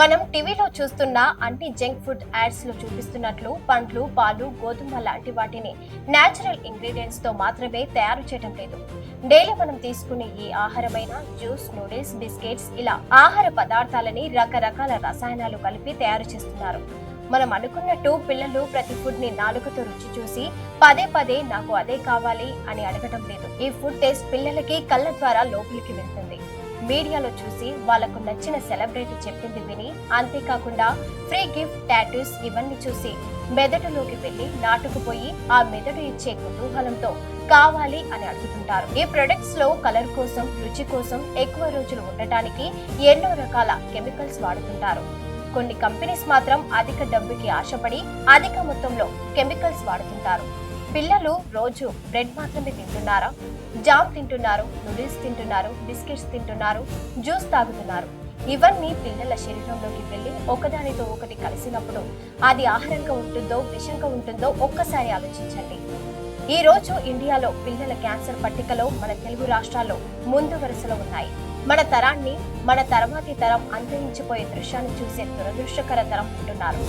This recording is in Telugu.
మనం టీవీలో చూస్తున్న అన్ని జంక్ ఫుడ్ యాడ్స్లో చూపిస్తున్నట్లు పండ్లు పాలు గోధుమ లాంటి వాటిని న్యాచురల్ ఇంగ్రీడియంట్స్తో మాత్రమే తయారు చేయడం లేదు. డైలీ మనం తీసుకునే ఈ ఆహారమైన జ్యూస్ నూడిల్స్ బిస్కెట్స్ ఇలా ఆహార పదార్థాలని రకరకాల రసాయనాలు కలిపి తయారు చేస్తున్నారు. మనం అనుకున్నట్టు పిల్లలు ప్రతి ఫుడ్ని నాలుగుతో రుచి చూసి పదే పదే నాకు అదే కావాలి అని అడగటం లేదు. ఈ ఫుడ్ టేస్ట్ పిల్లలకి కళ్ళ ద్వారా లోపలికి వెళ్తుంది. మీడియాలో చూసి వాళ్ళకు నచ్చిన సెలబ్రిటీ చెప్పింది విని అంతేకాకుండా ఫ్రీ గిఫ్ట్ టాటూస్ ఇవన్నీ చూసి మెదడులోకి వెళ్ళి నాటుకుపోయి ఆ మెదడు ఇచ్చే కుతూహలంతో కావాలి అని అడుగుతుంటారు. ఈ ప్రొడక్ట్స్లో కలర్ కోసం రుచి కోసం ఎక్కువ రోజులు ఉండటానికి ఎన్నో రకాల కెమికల్స్ వాడుతుంటారు. కొన్ని కంపెనీస్ మాత్రం అధిక డబ్బుకి ఆశపడి అధిక మొత్తంలో కెమికల్స్ వాడుతుంటారు. పిల్లలు రోజు బ్రెడ్ మాత్రమే తింటున్నారా? జామ్ తింటున్నారు నూడిల్స్ తింటున్నారు బిస్కెట్స్ తింటున్నారు జ్యూస్ తాగుతున్నారు. ఇవన్నీ పిల్లల శరీరంలోకి వెళ్ళి ఒకదానితో ఒకటి కలిసినప్పుడు అది ఆహారంగా ఉంటుందో విషంగా ఉంటుందో ఒక్కసారి ఆలోచించండి. ఈ రోజు ఇండియాలో పిల్లల క్యాన్సర్ పట్టికలో మన తెలుగు రాష్ట్రాల్లో ముందు వరుసలో ఉన్నాయి. మన తరాన్ని మన తర్వాతి తరం అంతరించిపోయే దృశ్యాన్ని చూసే దురదృష్టకర తరం ఉంటున్నారు.